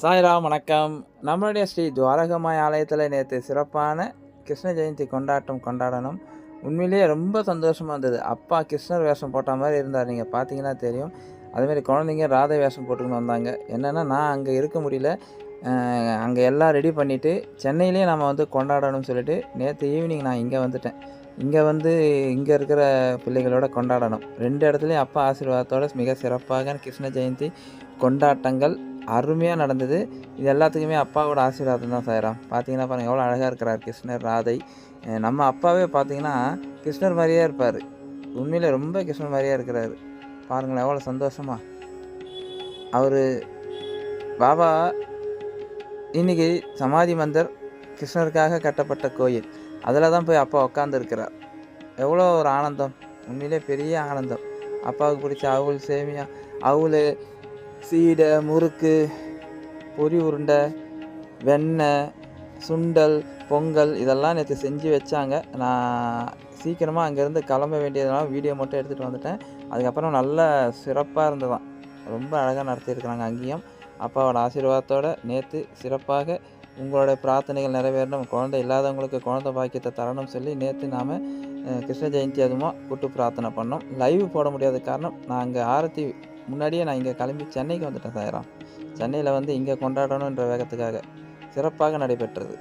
சாய்ராம் வணக்கம். நம்மளுடைய ஸ்ரீ துவாரகமாய் ஆலயத்தில் நேற்று சிறப்பான கிருஷ்ண ஜெயந்தி கொண்டாட்டம் கொண்டாடணும். உண்மையிலேயே ரொம்ப சந்தோஷமாக இருந்தது. அப்பா கிருஷ்ணர் வேஷம் போட்ட மாதிரி இருந்தார். நீங்கள் பார்த்தீங்கன்னா தெரியும். அதேமாரி குழந்தைங்க ராதை வேஷம் போட்டுக்கின்னு வந்தாங்க. என்னென்னா நான் அங்கே இருக்க முடியல. அங்கே எல்லாம் ரெடி பண்ணிவிட்டு சென்னையிலேயே நம்ம வந்து கொண்டாடணும்னு சொல்லிட்டு நேற்று ஈவினிங் நான் இங்கே வந்துட்டேன். இங்கே வந்து இங்கே இருக்கிற பிள்ளைகளோட கொண்டாடணும். ரெண்டு இடத்துலையும் அப்பா ஆசீர்வாதத்தோடு மிக சிறப்பாக கிருஷ்ண ஜெயந்தி கொண்டாட்டங்கள் அருமையாக நடந்தது. இது எல்லாத்துக்குமே அப்பாவோட ஆசீர்வாதம் தான் சாயிராம் பார்த்தீங்கன்னா பாருங்கள் எவ்வளோ அழகாக இருக்கிறார் கிருஷ்ணர் ராதை. நம்ம அப்பாவே பார்த்தீங்கன்னா கிருஷ்ணர் மாதிரியே இருப்பார். உண்மையில் ரொம்ப கிருஷ்ணர் மாதிரியே இருக்கிறார். பாருங்களேன் எவ்வளோ சந்தோஷமா. அவர் பாபா இன்னைக்கு சமாதி மந்தர் கிருஷ்ணருக்காக கட்டப்பட்ட கோயில். அதில் தான் போய் அப்பா உட்காந்துருக்கிறார் எவ்வளோ ஒரு ஆனந்தம். உண்மையிலே பெரிய ஆனந்தம். அப்பாவுக்கு பிடிச்ச அவுள் சேமியா அவுள் சீடை முறுக்கு பொரி உருண்டை வெண்ணெய் சுண்டல் பொங்கல் இதெல்லாம் நேற்று செஞ்சு வச்சாங்க. நான் சீக்கிரமாக அங்கேருந்து கிளம்ப வேண்டியதுனால வீடியோ மட்டும் எடுத்துகிட்டு வந்துட்டேன். அதுக்கப்புறம் நல்ல சிறப்பாக இருந்ததான். ரொம்ப அழகாக நடத்தியிருக்கிறாங்க அங்கேயும். அப்பாவோட ஆசீர்வாதத்தோடு நேற்று சிறப்பாக உங்களோட பிரார்த்தனைகள் நிறைவேறணும். குழந்தை இல்லாதவங்களுக்கு குழந்தை பாக்கியத்தை தரணும்னு சொல்லி நேற்று நாம் கிருஷ்ண ஜெயந்தி அதுமா கூட்டு பிரார்த்தனை பண்ணோம். லைவ் போட முடியாத காரணம் நான் அங்கே ஆரத்தி முன்னாடியே நான் இங்கே கிளம்பி சென்னைக்கு வந்துட்டேன் சாயராம். சென்னையில் வந்து இங்கே கொண்டாடணுன்ற வேகத்துக்காக சிறப்பாக நடைபெற்றது.